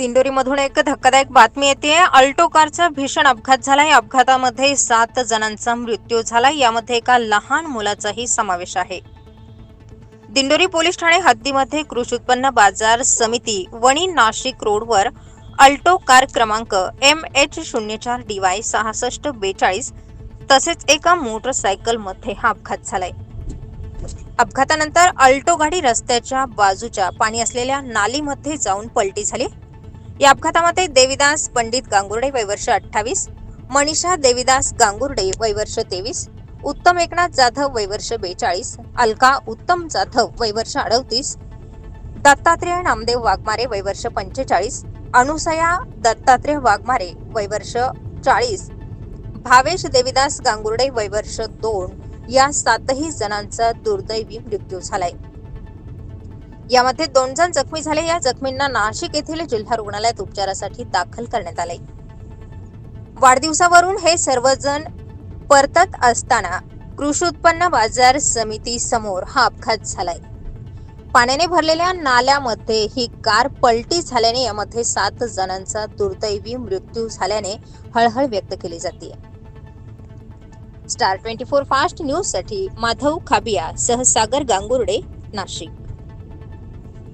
दिंडोरीमधून एक धक्कादायक बातमी येते. अल्टो कारचा भीषण अपघात झाला. या अपघातामध्ये सात जणांचा मृत्यू झाला. यामध्ये एका लहान मुलाचाही समावेश आहे. दिंडोरी पोलीस ठाणे हद्दीमध्ये कृषी उत्पन्न बाजार समिती वणी नाशिक रोडवर अल्टो कार क्रमांक एम एच शून्य चार डी वाय सहासष्ट बेचाळीस तसेच एका मोटरसायकलमध्ये हा अपघात झालाय. अपघातानंतर अल्टो गाडी रस्त्याच्या बाजूच्या पाणी असलेल्या नालीमध्ये जाऊन पलटी झाली. या अपघातामध्ये देविदास पंडित गांगुर्डे वय वर्ष अठ्ठावीस मनीषा देविदास गांगुर्डे वय वर्ष तेवीस उत्तम एकनाथ जाधव वय वर्ष बेचाळीस अलका उत्तम जाधव वय वर्ष अडतीस दत्तात्रेय नामदेव वाघमारे वय वर्ष पंचेचाळीस अनुसया दत्तात्रेय वाघमारे वय वर्ष चाळीस भावेश देविदास गांगुर्डे वय वर्ष दोन या सातही जणांचा दुर्दैवी मृत्यू झालाय. यामध्ये दोन जण जखमी झाले. या जखमींना नाशिक येथील जिल्हा रुग्णालयात उपचारासाठी दाखल करण्यात आले. वाढदिवसावरून हे सर्वजण परतत असताना कृषी उत्पन्न बाजार समिती समोर हा अपघात झालाय. पाण्याने भरलेल्या नाल्यामध्ये ही कार पलटी झाल्याने यामध्ये सात जणांचा दुर्दैवी मृत्यू झाल्याने हळहळ व्यक्त केली जाते. स्टार ट्वेंटी फोर फास्ट न्यूजसाठी माधव खाबिया सह सागर गांगुर्डे नाशिक.